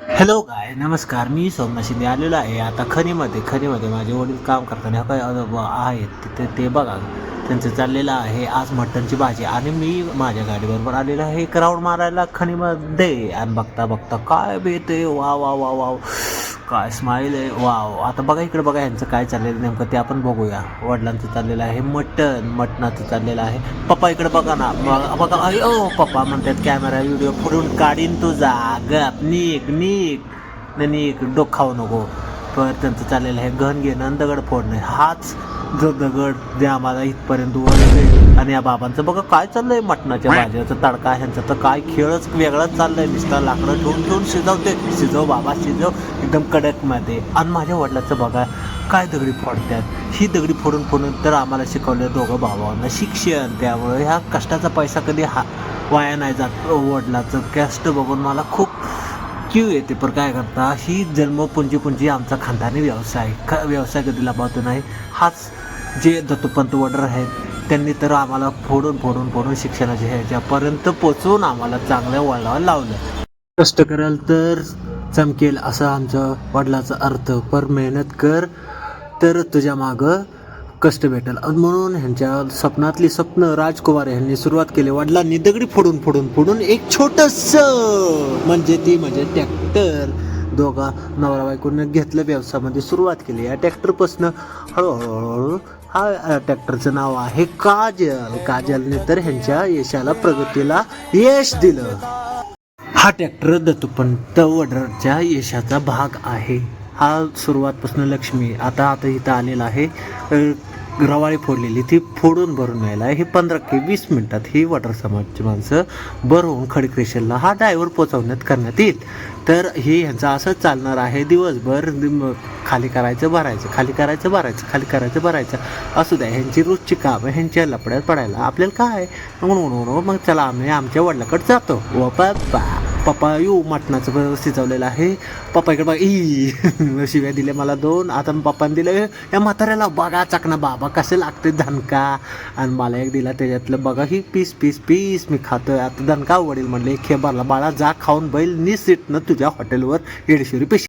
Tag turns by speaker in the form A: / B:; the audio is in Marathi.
A: हॅलो काय नमस्कार मी सोमनाथ शिंदे आलेलो आहे. आता खनीमध्ये खनीमध्ये माझे वडील काम करताना काय अनुभव आहेत तिथे ते बघा. त्यांचं चाललेलं आहे आज मटणची भाजी आणि मी माझ्या गाडीबरोबर आलेलो आहे एक राऊंड मारायला खनीमध्ये आणि बघता बघता काय बेत आहे वा वा वा वा काय स्माईल आहे. वाव आता बघा इकडे बघा यांचं काय चाललेलं नेमकं ते आपण बघूया. वडिलांचं चाललेलं आहे. मटण. मटणाचं चाललेलं आहे. पप्पा इकडे बघा ना. बघा बघा अयो पप्पा म्हणतात कॅमेरा व्हिडिओ फोडून काढीन तुझा. गप निघ निघ. नाही निघ. डोक खाऊ नको. पर त्यांचं चाललेलं आहे. घन घेणं दगड फोडणं. हाच जो दगड जे आम्हाला इथपर्यंत वळले आणि या बाबांचं बघा काय चाललंय मटणाच्या भाज्याचं तडका ह्यांचा. तर काय खेळच वेगळाच चाललंय नुसता लाकडं ठेवून ठेवून शिजवते. शिजव बाबा शिजव. एकदम कडकमध्ये. आणि माझ्या वडिलाचं बघा काय दगडी फोडतात ही दगडी फोडून फोडून तर आम्हाला शिकवलं दोघं भावांना शिक्षण. त्यामुळे ह्या कष्टाचा पैसा कधी हा वाया नाही जात. वडिलाचं कष्ट बघून मला खूप क्यू येते. पण काय करता ही जन्मपुंजी पुंजी आमचा खानदानी व्यवसाय. का व्यवसाय कधी लाभवतो नाही हाच जे दत्तोपंत वडर आहेत त्यांनी तर आम्हाला फोडून फोडून फोडून शिक्षणाच्या ह्याच्यापर्यंत पोचवून आम्हाला चांगल्या वळणावर लावलं. कष्ट कराल तर चमकेल असं आमचं वडिलाचा अर्थ. पर मेहनत कर तर तुझ्या मागं कष्ट भेटेल. आणि म्हणून ह्यांच्या स्वप्नातली स्वप्न राजकुमार यांनी सुरुवात केली. वडिलांनी दगडी फोडून फोडून फोडून एक छोटस म्हणजे ती म्हणजे ट्रॅक्टर. दोघा नवरा बायकोनं घेतलं व्यवसायामध्ये सुरुवात केली. या ट्रॅक्टरपासनं हळूहळू हा ट्रॅक्टरचं नाव आहे काजल. काजलने तर ह्यांच्या यशाला प्रगतीला यश दिलं. हा ट्रॅक्टर दत्तपंत वडरच्या यशाचा भाग आहे. हा सुरुवातपासून लक्ष्मी आता आता इथं आलेला आहे. रवाळी फोडलेली ती फोडून भरून यायला हे पंधरा ते वीस मिनिटात ही वॉटर समाजची माणसं भरवून खडक्रेशनला हा ड्रायव्हर पोचवण्यात करण्यात येईल. तर हे ह्यांचं असंच चालणार आहे. दिवसभर खाली करायचं भरायचं खाली करायचं भरायचं खाली करायचं भरायचं. असू द्या ह्यांची रोजची कामं ह्यांच्या लपड्यात पडायला आपल्याला काय म्हणून मग चला आम्ही आमच्या वडिलाकडे जातो. व पप्पा पप्पा येऊ मटणाचं शिजवलेलं आहे. पप्पा इकडे बघा ई शिव्या दिल्या मला दोन. आता पप्पाने दिलं या म्हाताऱ्याला बघा चकना बाबा कसे लागते धनका आणि मला एक दिला त्याच्यातलं बघा ही पीस पीस पीस मी खातोय. आता धनका वडील म्हणले खेबारला बाळा जा खाऊन बैल निसीट ना तुझ्या हॉटेलवर दीडशे रुपये